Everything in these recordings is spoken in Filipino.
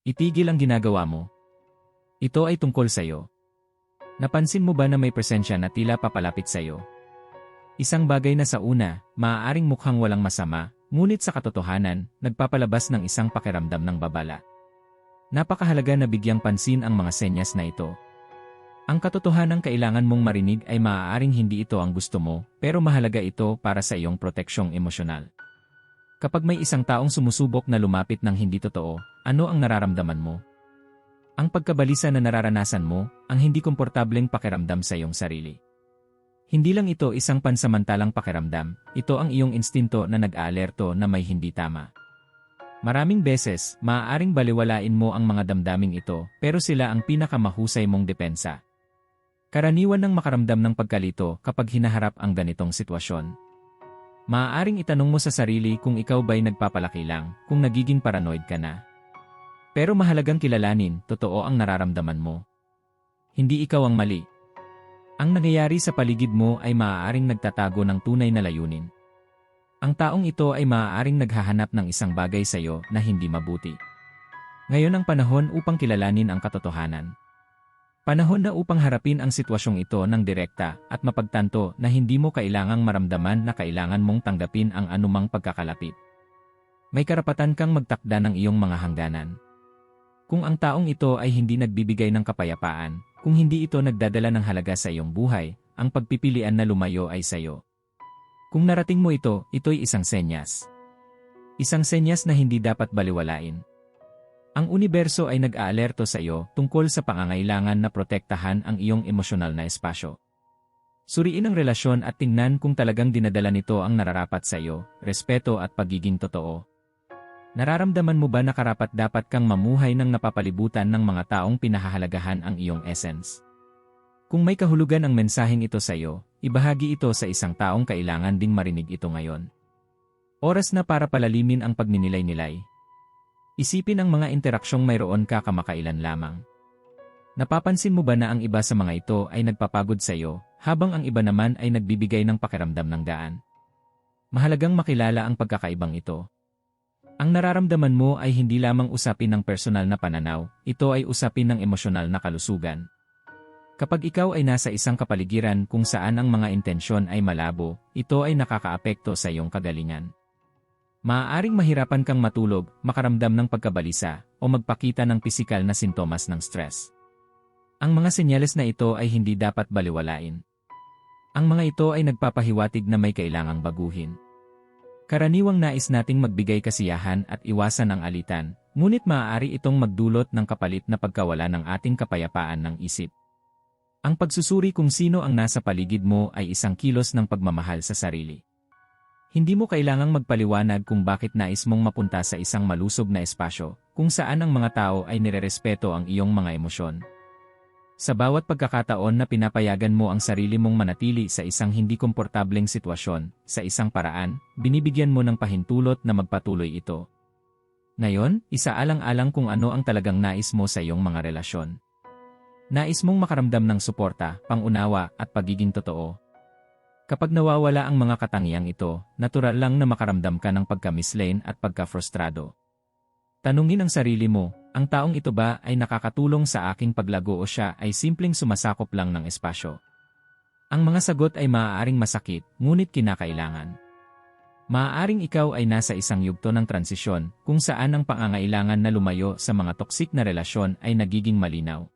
Itigil ang ginagawa mo. Ito ay tungkol sa'yo. Napansin mo ba na may presensya na tila papalapit sa'yo? Isang bagay na sa una, maaaring mukhang walang masama, ngunit sa katotohanan, nagpapalabas ng isang pakiramdam ng babala. Napakahalaga na bigyang pansin ang mga senyas na ito. Ang katotohanan kailangan mong marinig ay maaaring hindi ito ang gusto mo, pero mahalaga ito para sa iyong proteksyong emosyonal. Kapag may isang taong sumusubok na lumapit ng hindi totoo, ano ang nararamdaman mo? Ang pagkabalisa na nararanasan mo, ang hindi komportableng pakiramdam sa iyong sarili. Hindi lang ito isang pansamantalang pakiramdam, ito ang iyong instinto na nag-aalerto na may hindi tama. Maraming beses, maaaring baliwalain mo ang mga damdaming ito, pero sila ang pinakamahusay mong depensa. Karaniwan ng makaramdam ng pagkalito kapag hinaharap ang ganitong sitwasyon. Maaaring itanong mo sa sarili kung ikaw ba'y nagpapalaki lang, kung nagiging paranoid ka na. Pero mahalagang kilalanin, totoo ang nararamdaman mo. Hindi ikaw ang mali, ang nangyayari sa paligid mo ay maaaring nagtatago ng tunay na layunin. Ang taong ito ay maaaring naghahanap ng isang bagay sa iyo na hindi mabuti. Ngayon ang panahon upang kilalanin ang katotohanan. Panahon na upang harapin ang sitwasyong ito ng direkta at mapagtanto na hindi mo kailangang maramdaman na kailangan mong tanggapin ang anumang pagkakalapit. May karapatan kang magtakda ng iyong mga hangganan. Kung ang taong ito ay hindi nagbibigay ng kapayapaan, kung hindi ito nagdadala ng halaga sa iyong buhay, ang pagpipilian na lumayo ay sa iyo. Kung narating mo ito, ito'y isang senyas. Isang senyas na hindi dapat baliwalain. Ang universo ay nag-aalerto sa iyo tungkol sa pangangailangan na protektahan ang iyong emosyonal na espasyo. Suriin ang relasyon at tingnan kung talagang dinadala nito ang nararapat sa iyo, respeto at pagiging totoo. Nararamdaman mo ba na karapat dapat kang mamuhay ng napapalibutan ng mga taong pinahahalagahan ang iyong essence? Kung may kahulugan ang mensaheng ito sa iyo, ibahagi ito sa isang taong kailangan ding marinig ito ngayon. Oras na para palalimin ang pagninilay-nilay. Isipin ang mga interaksyong mayroon ka kamakailan lamang. Napapansin mo ba na ang iba sa mga ito ay nagpapagod sa iyo, habang ang iba naman ay nagbibigay ng pakiramdam ng daan? Mahalagang makilala ang pagkakaibang ito. Ang nararamdaman mo ay hindi lamang usapin ng personal na pananaw, ito ay usapin ng emosyonal na kalusugan. Kapag ikaw ay nasa isang kapaligiran kung saan ang mga intensyon ay malabo, ito ay nakakaapekto sa iyong kagalingan. Maaaring mahirapan kang matulog, makaramdam ng pagkabalisa, o magpakita ng pisikal na sintomas ng stress. Ang mga senyales na ito ay hindi dapat baliwalain. Ang mga ito ay nagpapahiwatig na may kailangang baguhin. Karaniwang nais nating magbigay kasiyahan at iwasan ang alitan, ngunit maaari itong magdulot ng kapalit na pagkawala ng ating kapayapaan ng isip. Ang pagsusuri kung sino ang nasa paligid mo ay isang kilos ng pagmamahal sa sarili. Hindi mo kailangang magpaliwanag kung bakit nais mong mapunta sa isang malusog na espasyo, kung saan ang mga tao ay nirerespeto ang iyong mga emosyon. Sa bawat pagkakataon na pinapayagan mo ang sarili mong manatili sa isang hindi komportableng sitwasyon, sa isang paraan, binibigyan mo ng pahintulot na magpatuloy ito. Ngayon, isaalang-alang kung ano ang talagang nais mo sa iyong mga relasyon. Nais mong makaramdam ng suporta, pangunawa, at pagiging totoo. Kapag nawawala ang mga katangiang ito, natural lang na makaramdam ka ng pagka-mislain at pagka-frustrado. Tanungin ang sarili mo, ang taong ito ba ay nakakatulong sa aking paglago o siya ay simpleng sumasakop lang ng espasyo? Ang mga sagot ay maaaring masakit, ngunit kinakailangan. Maaaring ikaw ay nasa isang yugto ng transisyon kung saan ang pangangailangan na lumayo sa mga toksik na relasyon ay nagiging malinaw.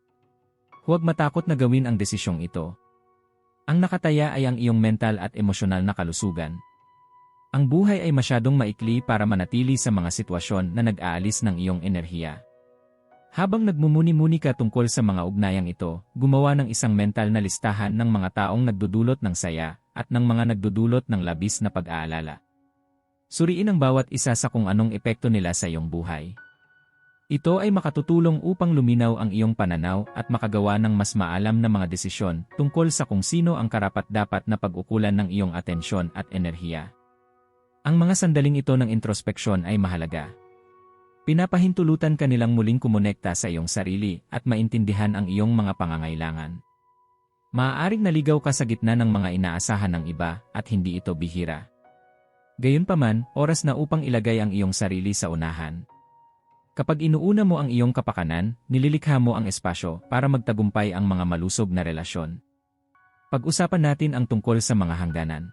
Huwag matakot na gawin ang desisyong ito. Ang nakataya ay ang iyong mental at emosyonal na kalusugan. Ang buhay ay masyadong maikli para manatili sa mga sitwasyon na nag-aalis ng iyong enerhiya. Habang nagmumuni-muni ka tungkol sa mga ugnayang ito, gumawa ng isang mental na listahan ng mga taong nagdudulot ng saya at ng mga nagdudulot ng labis na pag-aalala. Suriin ang bawat isa sa kung anong epekto nila sa iyong buhay. Ito ay makatutulong upang luminaw ang iyong pananaw at makagawa ng mas maalam na mga desisyon tungkol sa kung sino ang karapat-dapat na pag-ukulan ng iyong atensyon at enerhiya. Ang mga sandaling ito ng introspeksyon ay mahalaga Pinapahintulutan ka nilang muling kumonekta sa iyong sarili at maintindihan ang iyong mga pangangailangan. Maaaring naligaw ka sa gitna ng mga inaasahan ng iba at hindi ito bihira. Gayunpaman, oras na upang ilagay ang iyong sarili sa unahan. Kapag inuuna mo ang iyong kapakanan, nililikha mo ang espasyo para magtagumpay ang mga malusog na relasyon. Pag-usapan natin ang tungkol sa mga hangganan.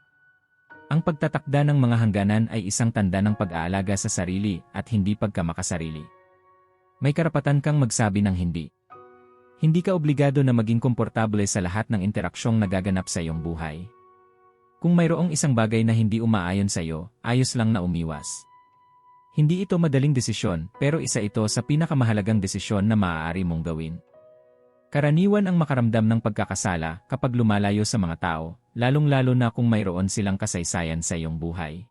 Ang pagtatakda ng mga hangganan ay isang tanda ng pag-aalaga sa sarili at hindi pagkamakasarili. May karapatan kang magsabi ng hindi. Hindi ka obligado na maging komportable sa lahat ng interaksyong nagaganap sa iyong buhay. Kung mayroong isang bagay na hindi umaayon sa iyo, ayos lang na umiwas. Hindi ito madaling desisyon, pero isa ito sa pinakamahalagang desisyon na maaari mong gawin. Karaniwan ang makaramdam ng pagkakasala kapag lumalayo sa mga tao, lalong-lalo na kung mayroon silang kasaysayan sa iyong buhay.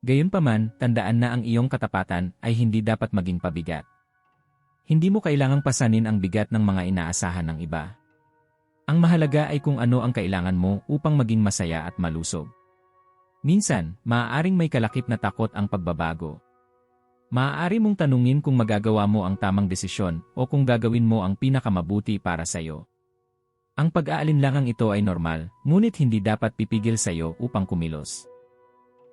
Gayunpaman, tandaan na ang iyong katapatan ay hindi dapat maging pabigat. Hindi mo kailangang pasanin ang bigat ng mga inaasahan ng iba. Ang mahalaga ay kung ano ang kailangan mo upang maging masaya at malusog. Minsan, maaaring may kalakip na takot ang pagbabago, Maaari mong tanungin kung magagawa mo ang tamang desisyon o kung gagawin mo ang pinakamabuti para sa iyo. Ang pag-aalinlangang ito ay normal, ngunit hindi dapat pipigil sa iyo upang kumilos.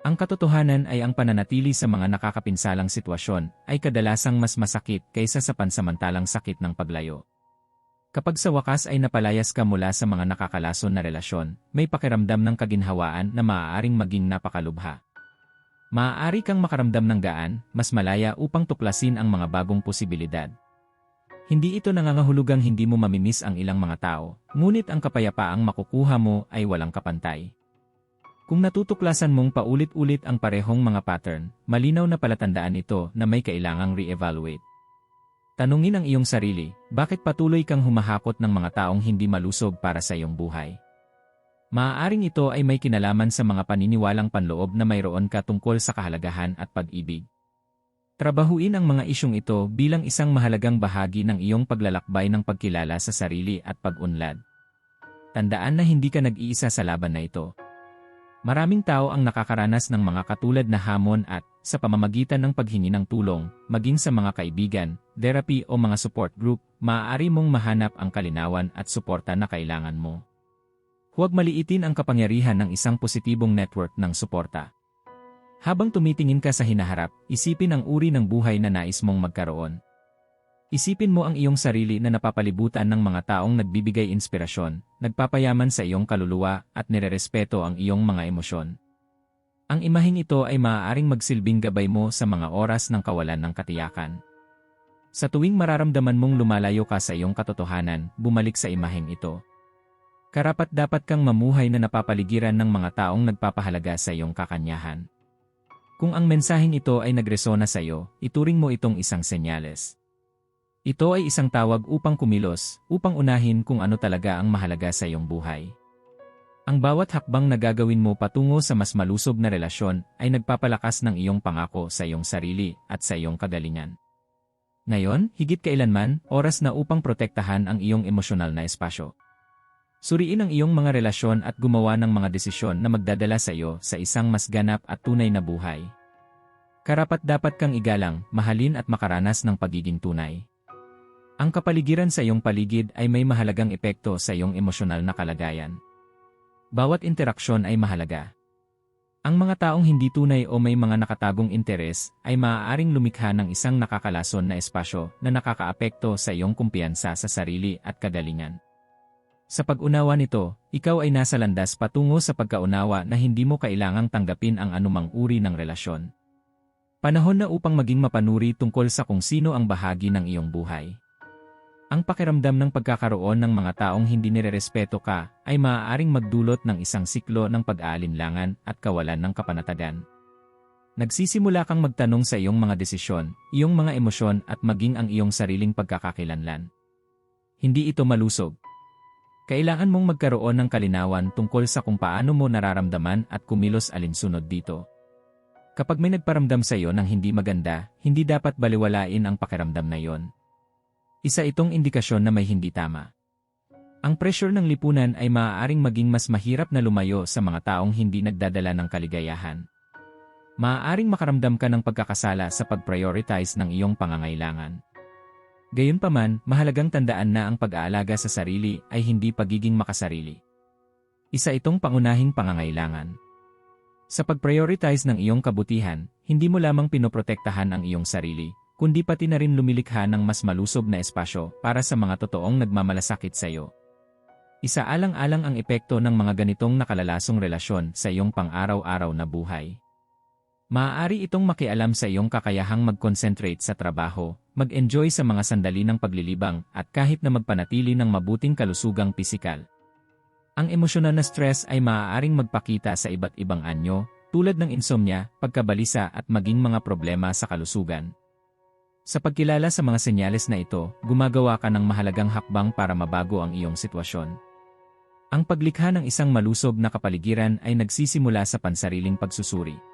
Ang katotohanan ay ang pananatili sa mga nakakapinsalang sitwasyon ay kadalasang mas masakit kaysa sa pansamantalang sakit ng paglayo. Kapag sa wakas ay napalayas ka mula sa mga nakakalason na relasyon, may pakiramdam ng kaginhawaan na maaaring maging napakalubha. Maaari kang makaramdam ng gaan, mas malaya upang tuklasin ang mga bagong posibilidad. Hindi ito nangangahulugang hindi mo mamimiss ang ilang mga tao, ngunit ang kapayapaang makukuha mo ay walang kapantay. Kung natutuklasan mong paulit-ulit ang parehong mga pattern, malinaw na palatandaan ito na may kailangang re-evaluate. Tanungin ang iyong sarili, bakit patuloy kang humahakot ng mga taong hindi malusog para sa iyong buhay? Maaaring ito ay may kinalaman sa mga paniniwalang panloob na mayroon ka tungkol sa kahalagahan at pag-ibig. Trabahuin ang mga isyong ito bilang isang mahalagang bahagi ng iyong paglalakbay ng pagkilala sa sarili at pag-unlad. Tandaan na hindi ka nag-iisa sa laban na ito. Maraming tao ang nakakaranas ng mga katulad na hamon at, sa pamamagitan ng paghingi ng tulong, maging sa mga kaibigan, therapy o mga support group, maaari mong mahanap ang kalinawan at suporta na kailangan mo. Huwag maliitin ang kapangyarihan ng isang positibong network ng suporta. Habang tumitingin ka sa hinaharap, isipin ang uri ng buhay na nais mong magkaroon. Isipin mo ang iyong sarili na napapalibutan ng mga taong nagbibigay inspirasyon, nagpapayaman sa iyong kaluluwa at nirerespeto ang iyong mga emosyon. Ang imahing ito ay maaaring magsilbing gabay mo sa mga oras ng kawalan ng katiyakan. Sa tuwing mararamdaman mong lumalayo ka sa iyong katotohanan, bumalik sa imaheng ito. Karapat dapat kang mamuhay na napapaligiran ng mga taong nagpapahalaga sa iyong kakanyahan. Kung ang mensaheng ito ay nagresona sa iyo, ituring mo itong isang senyales. Ito ay isang tawag upang kumilos, upang unahin kung ano talaga ang mahalaga sa iyong buhay. Ang bawat hakbang na gagawin mo patungo sa mas malusog na relasyon ay nagpapalakas ng iyong pangako sa iyong sarili at sa iyong kagalingan. Ngayon, higit kailanman, oras na upang protektahan ang iyong emosyonal na espasyo. Suriin ang iyong mga relasyon at gumawa ng mga desisyon na magdadala sa iyo sa isang mas ganap at tunay na buhay. Karapat dapat kang igalang, mahalin at makaranas ng pagiging tunay. Ang kapaligiran sa iyong paligid ay may mahalagang epekto sa iyong emosyonal na kalagayan. Bawat interaksyon ay mahalaga. Ang mga taong hindi tunay o may mga nakatagong interes ay maaaring lumikha ng isang nakakalason na espasyo na nakakaapekto sa iyong kumpiyansa sa sarili at kagalingan. Sa pag-unawa nito, ikaw ay nasa landas patungo sa pagkaunawa na hindi mo kailangang tanggapin ang anumang uri ng relasyon. Panahon na upang maging mapanuri tungkol sa kung sino ang bahagi ng iyong buhay. Ang pakiramdam ng pagkakaroon ng mga taong hindi nirerespeto ka ay maaaring magdulot ng isang siklo ng pag-aalinlangan at kawalan ng kapanatagan. Nagsisimula kang magtanong sa iyong mga desisyon, iyong mga emosyon at maging ang iyong sariling pagkakakilanlan. Hindi ito malusog. Kailangan mong magkaroon ng kalinawan tungkol sa kung paano mo nararamdaman at kumilos alinsunod dito. Kapag may nagparamdam sa iyo ng hindi maganda, hindi dapat baliwalain ang pakiramdam na yon. Isa itong indikasyon na may hindi tama. Ang pressure ng lipunan ay maaaring maging mas mahirap na lumayo sa mga taong hindi nagdadala ng kaligayahan. Maaaring makaramdam ka ng pagkakasala sa pag-prioritize ng iyong pangangailangan. Gayunpaman, mahalagang tandaan na ang pag-aalaga sa sarili ay hindi pagiging makasarili. Isa itong pangunahing pangangailangan. Sa pag-prioritize ng iyong kabutihan, hindi mo lamang pinoprotektahan ang iyong sarili, kundi pati na rin lumilikha ng mas malusob na espasyo para sa mga totoong nagmamalasakit sa iyo. Isaalang-alang ang epekto ng mga ganitong nakalalasong relasyon sa iyong pang-araw-araw na buhay. Maaari itong makialam sa iyong kakayahang mag-concentrate sa trabaho, mag-enjoy sa mga sandali ng paglilibang, at kahit na magpanatili ng mabuting kalusugang pisikal. Ang emosyonal na stress ay maaaring magpakita sa iba't ibang anyo, tulad ng insomnia, pagkabalisa at maging mga problema sa kalusugan. Sa pagkilala sa mga senyales na ito, gumagawa ka ng mahalagang hakbang para mabago ang iyong sitwasyon. Ang paglikha ng isang malusob na kapaligiran ay nagsisimula sa pansariling pagsusuri.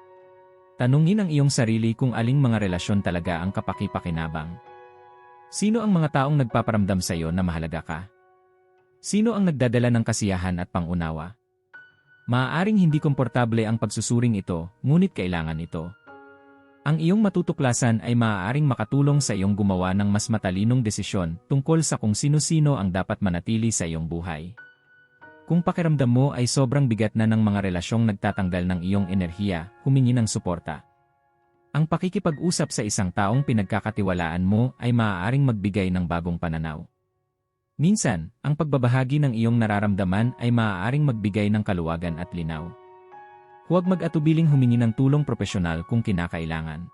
Tanungin ang iyong sarili kung aling mga relasyon talaga ang kapakipakinabang. Sino ang mga taong nagpaparamdam sa iyo na mahalaga ka? Sino ang nagdadala ng kasiyahan at pangunawa? Maaaring hindi komportable ang pagsusuring ito, ngunit kailangan ito. Ang iyong matutuklasan ay maaaring makatulong sa iyong gumawa ng mas matalinong desisyon tungkol sa kung sino-sino ang dapat manatili sa iyong buhay. Kung pakiramdam mo ay sobrang bigat na ng mga relasyong nagtatanggal ng iyong enerhiya, humingi ng suporta. Ang pakikipag-usap sa isang taong pinagkakatiwalaan mo ay maaaring magbigay ng bagong pananaw. Minsan, ang pagbabahagi ng iyong nararamdaman ay maaaring magbigay ng kaluwagan at linaw. Huwag mag-atubiling humingi ng tulong propesyonal kung kinakailangan.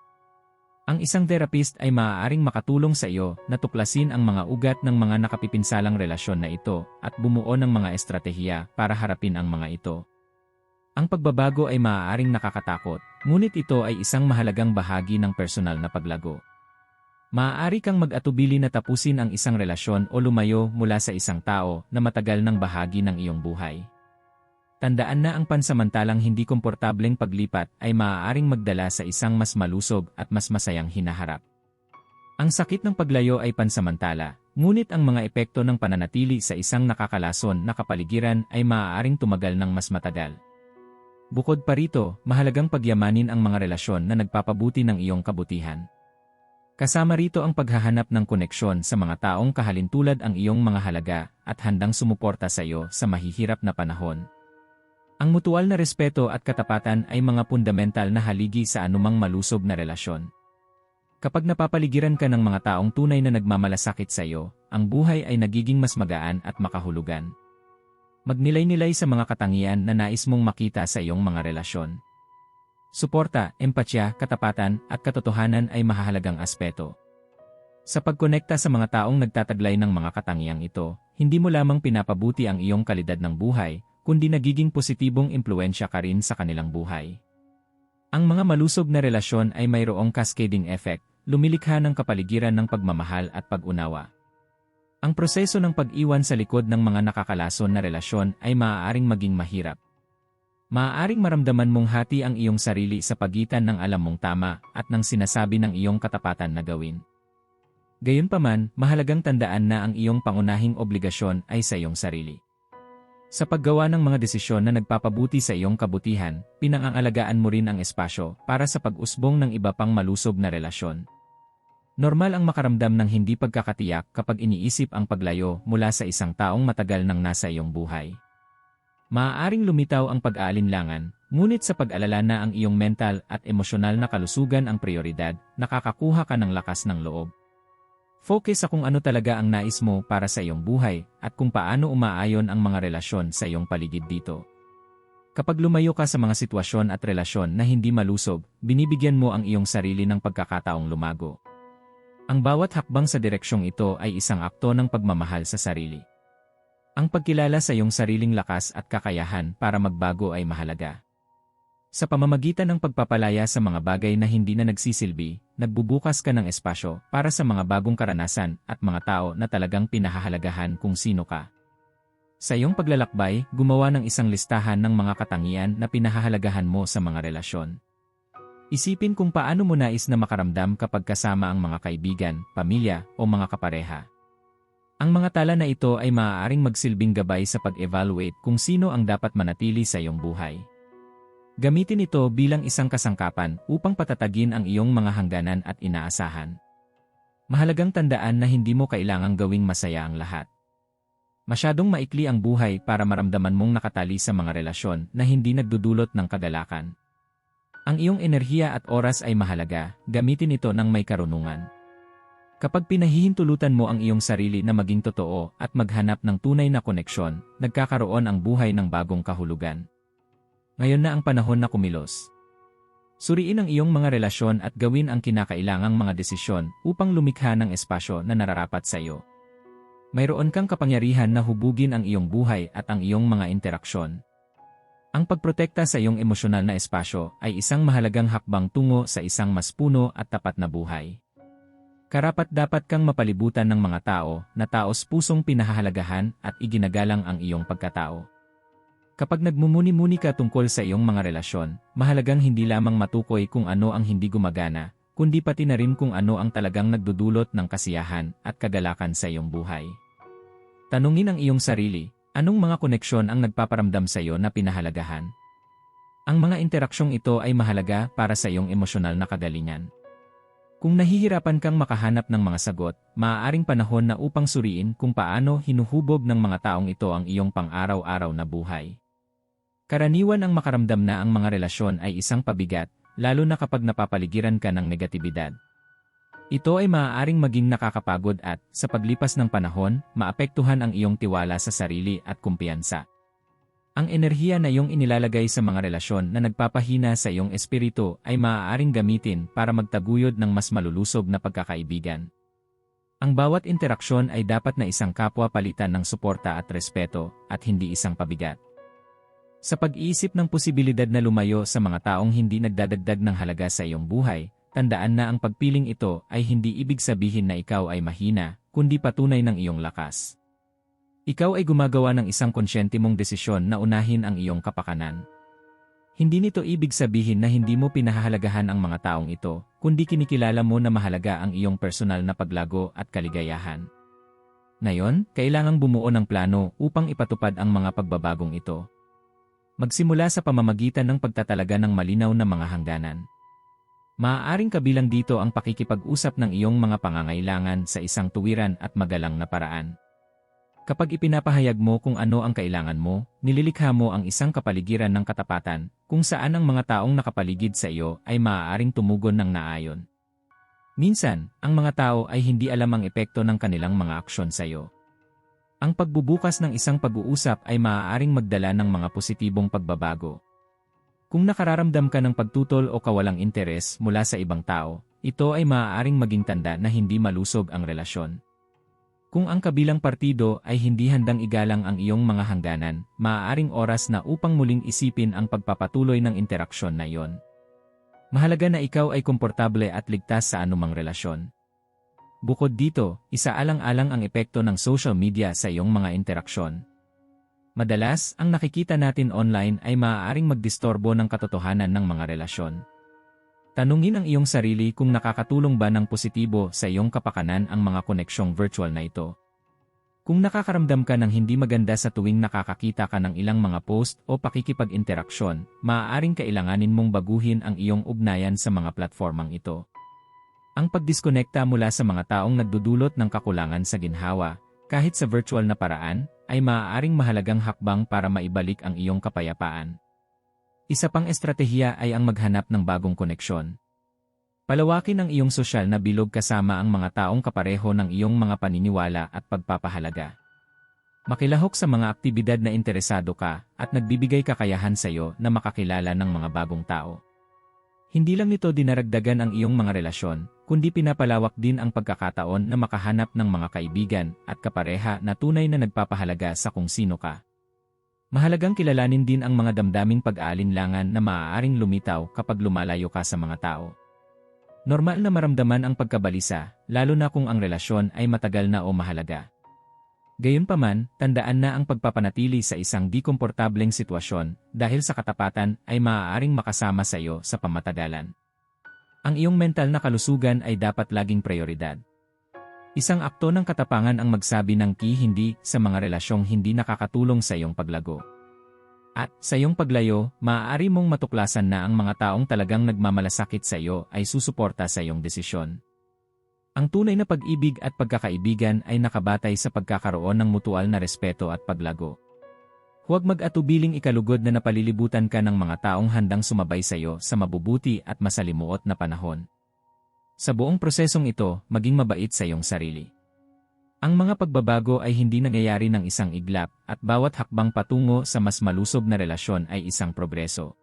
Ang isang therapist ay maaaring makatulong sa iyo na tuklasin ang mga ugat ng mga nakapipinsalang relasyon na ito at bumuo ng mga estratehiya para harapin ang mga ito. Ang pagbabago ay maaaring nakakatakot, ngunit ito ay isang mahalagang bahagi ng personal na paglago. Maaari kang mag-atubili na tapusin ang isang relasyon o lumayo mula sa isang tao na matagal ng bahagi ng iyong buhay. Tandaan na ang pansamantalang hindi komportableng paglipat ay maaaring magdala sa isang mas malusob at mas masayang hinaharap. Ang sakit ng paglayo ay pansamantala, ngunit ang mga epekto ng pananatili sa isang nakakalason na kapaligiran ay maaaring tumagal ng mas matagal. Bukod pa rito, mahalagang pagyamanin ang mga relasyon na nagpapabuti ng iyong kabutihan. Kasama rito ang paghahanap ng koneksyon sa mga taong kahalintulad ang iyong mga halaga at handang sumuporta sa iyo sa mahihirap na panahon. Ang mutual na respeto at katapatan ay mga fundamental na haligi sa anumang malusob na relasyon. Kapag napapaligiran ka ng mga taong tunay na nagmamalasakit sa iyo, ang buhay ay nagiging mas magaan at makahulugan. Magnilay-nilay sa mga katangian na nais mong makita sa iyong mga relasyon. Suporta, empatya, katapatan, at katotohanan ay mahahalagang aspeto. Sa pagkonekta sa mga taong nagtataglay ng mga katangiang ito, hindi mo lamang pinapabuti ang iyong kalidad ng buhay, kundi nagiging positibong impluensya ka rin sa kanilang buhay. Ang mga malusob na relasyon ay mayroong cascading effect, lumilikha ng kapaligiran ng pagmamahal at pag-unawa. Ang proseso ng pag-iwan sa likod ng mga nakakalason na relasyon ay maaaring maging mahirap. Maaaring maramdaman mong hati ang iyong sarili sa pagitan ng alam mong tama at ng sinasabi ng iyong katapatan na gawin. Gayunpaman, mahalagang tandaan na ang iyong pangunahing obligasyon ay sa iyong sarili. Sa paggawa ng mga desisyon na nagpapabuti sa iyong kabutihan, pinangangalagaan mo rin ang espasyo para sa pag-usbong ng iba pang malusob na relasyon. Normal ang makaramdam ng hindi pagkakatiyak kapag iniisip ang paglayo mula sa isang taong matagal nang nasa iyong buhay. Maaaring lumitaw ang pag-aalinlangan, ngunit sa pag-alala na ang iyong mental at emosyonal na kalusugan ang prioridad, nakakakuha ka ng lakas ng loob. Focus sa kung ano talaga ang nais mo para sa iyong buhay at kung paano umaayon ang mga relasyon sa iyong paligid dito. Kapag lumayo ka sa mga sitwasyon at relasyon na hindi malusob, binibigyan mo ang iyong sarili ng pagkakataong lumago. Ang bawat hakbang sa direksyong ito ay isang akto ng pagmamahal sa sarili. Ang pagkilala sa iyong sariling lakas at kakayahan para magbago ay mahalaga. Sa pamamagitan ng pagpapalaya sa mga bagay na hindi na nagsisilbi, nagbubukas ka ng espasyo para sa mga bagong karanasan at mga tao na talagang pinahahalagahan kung sino ka. Sa iyong paglalakbay, gumawa ng isang listahan ng mga katangian na pinahahalagahan mo sa mga relasyon. Isipin kung paano mo nais na makaramdam kapag kasama ang mga kaibigan, pamilya, o mga kapareha. Ang mga tala na ito ay maaaring magsilbing gabay sa pag-evaluate kung sino ang dapat manatili sa iyong buhay. Gamitin ito bilang isang kasangkapan upang patatagin ang iyong mga hangganan at inaasahan. Mahalagang tandaan na hindi mo kailangang gawing masaya ang lahat. Masyadong maikli ang buhay para maramdaman mong nakatali sa mga relasyon na hindi nagdudulot ng kagalakan. Ang iyong enerhiya at oras ay mahalaga, gamitin ito ng may karunungan. Kapag pinahihintulutan mo ang iyong sarili na maging totoo at maghanap ng tunay na koneksyon, nagkakaroon ang buhay ng bagong kahulugan. Ngayon na ang panahon na kumilos. Suriin ang iyong mga relasyon at gawin ang kinakailangang mga desisyon upang lumikha ng espasyo na nararapat sa iyo. Mayroon kang kapangyarihan na hubugin ang iyong buhay at ang iyong mga interaksyon. Ang pagprotekta sa iyong emosyonal na espasyo ay isang mahalagang hakbang tungo sa isang mas puno at tapat na buhay. Karapat dapat kang mapalibutan ng mga tao na taos pusong pinahahalagahan at iginagalang ang iyong pagkatao. Kapag nagmumuni-muni ka tungkol sa iyong mga relasyon, mahalagang hindi lamang matukoy kung ano ang hindi gumagana, kundi pati na rin kung ano ang talagang nagdudulot ng kasiyahan at kagalakan sa iyong buhay. Tanungin ang iyong sarili, anong mga koneksyon ang nagpaparamdam sa iyo na pinahalagahan? Ang mga interaksyong ito ay mahalaga para sa iyong emosyonal na kagalingan. Kung nahihirapan kang makahanap ng mga sagot, maaaring panahon na upang suriin kung paano hinuhubog ng mga taong ito ang iyong pang-araw-araw na buhay. Karaniwan ang makaramdam na ang mga relasyon ay isang pabigat, lalo na kapag napapaligiran ka ng negatibidad. Ito ay maaaring maging nakakapagod at, sa paglipas ng panahon, maapektuhan ang iyong tiwala sa sarili at kumpiyansa. Ang enerhiya na iyong inilalagay sa mga relasyon na nagpapahina sa iyong espiritu ay maaaring gamitin para magtaguyod ng mas malulusob na pagkakaibigan. Ang bawat interaksyon ay dapat na isang kapwa palitan ng suporta at respeto, at hindi isang pabigat. Sa pag-iisip ng posibilidad na lumayo sa mga taong hindi nagdadagdag ng halaga sa iyong buhay, tandaan na ang pagpiling ito ay hindi ibig sabihin na ikaw ay mahina, kundi patunay ng iyong lakas. Ikaw ay gumagawa ng isang konsyente mong desisyon na unahin ang iyong kapakanan. Hindi nito ibig sabihin na hindi mo pinahahalagahan ang mga taong ito, kundi kinikilala mo na mahalaga ang iyong personal na paglago at kaligayahan. Ngayon, kailangang bumuo ng plano upang ipatupad ang mga pagbabagong ito. Magsimula sa pamamagitan ng pagtatalaga ng malinaw na mga hangganan. Maaaring kabilang dito ang pakikipag-usap ng iyong mga pangangailangan sa isang tuwiran at magalang na paraan. Kapag ipinapahayag mo kung ano ang kailangan mo, nililikha mo ang isang kapaligiran ng katapatan, kung saan ang mga taong nakapaligid sa iyo ay maaaring tumugon ng naayon. Minsan, ang mga tao ay hindi alam ang epekto ng kanilang mga aksyon sa iyo. Ang pagbubukas ng isang pag-uusap ay maaaring magdala ng mga positibong pagbabago. Kung nakararamdam ka ng pagtutol o kawalang interes mula sa ibang tao, ito ay maaaring maging tanda na hindi malusog ang relasyon. Kung ang kabilang partido ay hindi handang igalang ang iyong mga hangganan, maaaring oras na upang muling isipin ang pagpapatuloy ng interaksyon na iyon. Mahalaga na ikaw ay komportable at ligtas sa anumang relasyon. Bukod dito, isaalang-alang ang epekto ng social media sa iyong mga interaksyon. Madalas, ang nakikita natin online ay maaaring magdistorbo ng katotohanan ng mga relasyon. Tanungin ang iyong sarili kung nakakatulong ba ng positibo sa iyong kapakanan ang mga koneksyong virtual na ito. Kung nakakaramdam ka ng hindi maganda sa tuwing nakakakita ka ng ilang mga post o pakikipag-interaksyon, maaaring kailanganin mong baguhin ang iyong ugnayan sa mga platformang ito. Ang pagdiskonekta mula sa mga taong nagdudulot ng kakulangan sa ginhawa, kahit sa virtual na paraan, ay maaaring mahalagang hakbang para maibalik ang iyong kapayapaan. Isa pang estratehiya ay ang maghanap ng bagong koneksyon. Palawakin ang iyong sosyal na bilog kasama ang mga taong kapareho ng iyong mga paniniwala at pagpapahalaga. Makilahok sa mga aktibidad na interesado ka at nagbibigay kakayahan sa iyo na makakilala ng mga bagong tao. Hindi lang nito dinaragdagan ang iyong mga relasyon, kundi pinapalawak din ang pagkakataon na makahanap ng mga kaibigan at kapareha na tunay na nagpapahalaga sa kung sino ka. Mahalagang kilalanin din ang mga damdaming pag-aalinlangan na maaaring lumitaw kapag lumalayo ka sa mga tao. Normal na maramdaman ang pagkabalisa, lalo na kung ang relasyon ay matagal na o mahalaga. Gayunpaman, tandaan na ang pagpapanatili sa isang di komportableng sitwasyon dahil sa katapatan ay maaaring makasama sa iyo sa pamatagalan. Ang iyong mental na kalusugan ay dapat laging prioridad. Isang akto ng katapangan ang magsabi ng ki hindi sa mga relasyong hindi nakakatulong sa iyong paglago. At sa iyong paglayo, maaari mong matuklasan na ang mga taong talagang nagmamalasakit sa iyo ay susuporta sa iyong desisyon. Ang tunay na pag-ibig at pagkakaibigan ay nakabatay sa pagkakaroon ng mutual na respeto at paglago. Huwag mag-atubiling ikalugod na napalilibutan ka ng mga taong handang sumabay sa iyo sa mabubuti at masalimuot na panahon. Sa buong prosesong ito, maging mabait sa iyong sarili. Ang mga pagbabago ay hindi nangyayari ng isang iglap at bawat hakbang patungo sa mas malusob na relasyon ay isang progreso.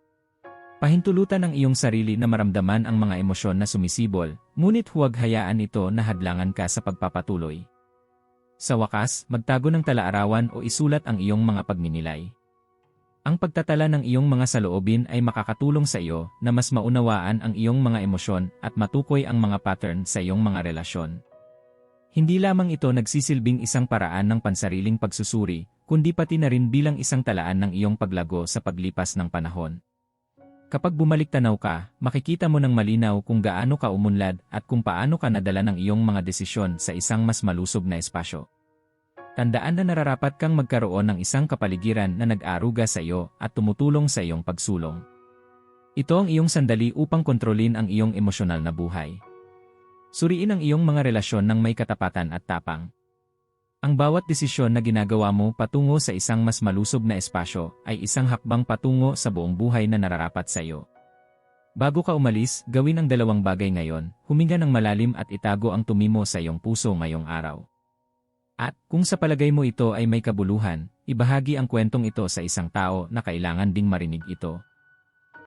Pahintulutan ang iyong sarili na maramdaman ang mga emosyon na sumisibol, ngunit huwag hayaan ito na hadlangan ka sa pagpapatuloy. Sa wakas, magtago ng talaarawan o isulat ang iyong mga pagninilay. Ang pagtatala ng iyong mga saloobin ay makakatulong sa iyo na mas maunawaan ang iyong mga emosyon at matukoy ang mga pattern sa iyong mga relasyon. Hindi lamang ito nagsisilbing isang paraan ng pansariling pagsusuri, kundi pati na rin bilang isang talaan ng iyong paglago sa paglipas ng panahon. Kapag bumalik tanaw ka, makikita mo ng malinaw kung gaano ka umunlad at kung paano ka nadala ng iyong mga desisyon sa isang mas malusob na espasyo. Tandaan na nararapat kang magkaroon ng isang kapaligiran na nag-aruga sa iyo at tumutulong sa iyong pagsulong. Ito ang iyong sandali upang kontrolin ang iyong emosyonal na buhay. Suriin ang iyong mga relasyon ng may katapatan at tapang. Ang bawat desisyon na ginagawa mo patungo sa isang mas malusob na espasyo ay isang hakbang patungo sa buong buhay na nararapat sa iyo. Bago ka umalis, gawin ang dalawang bagay ngayon, huminga ng malalim at itago ang tumimo sa iyong puso ngayong araw. At kung sa palagay mo ito ay may kabuluhan, ibahagi ang kwentong ito sa isang tao na kailangan ding marinig ito.